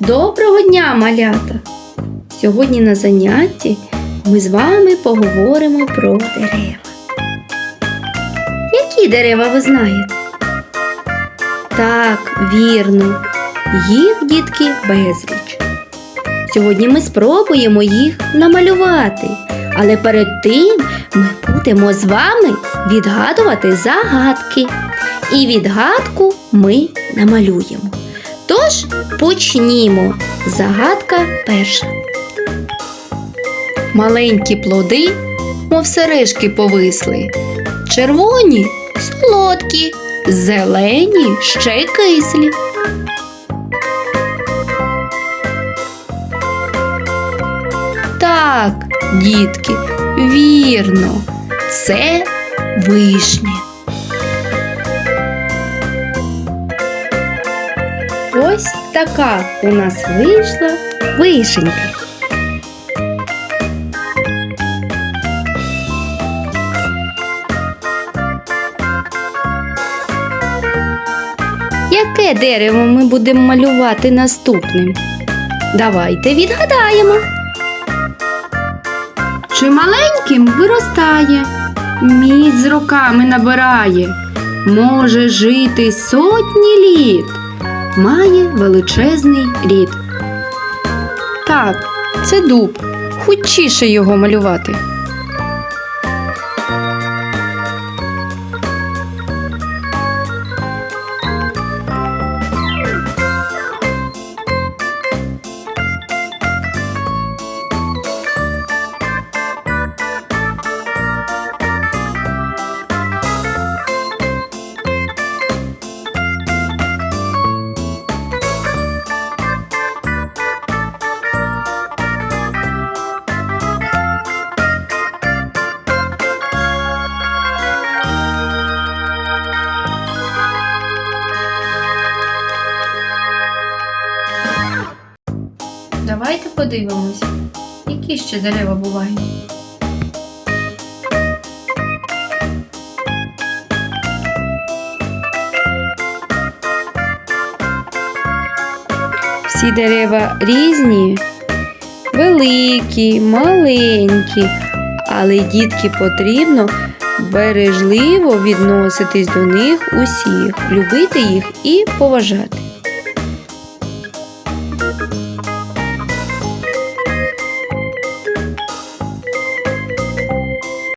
Доброго дня, малята! Сьогодні на занятті ми з вами поговоримо про дерева. Які дерева ви знаєте? Так, вірно, їх дітки безліч. Сьогодні ми спробуємо їх намалювати, але перед тим ми будемо з вами відгадувати загадки. І відгадку ми намалюємо. Тож почнімо. Загадка перша. Маленькі плоди, мов сережки повисли. Червоні солодкі, зелені ще кислі. Так, дітки, вірно, це вишні. Ось така у нас вийшла вишенька. Яке дерево ми будемо малювати наступним? Давайте відгадаємо. Чи маленьким виростає, міць з роками набирає, може жити сотні літ має величезний рід. Так, це дуб. Хочіше його малювати. Давайте подивимось, які ще дерева бувають. Всі дерева різні, великі, маленькі, але дітки потрібно бережливо відноситись до них усіх, любити їх і поважати.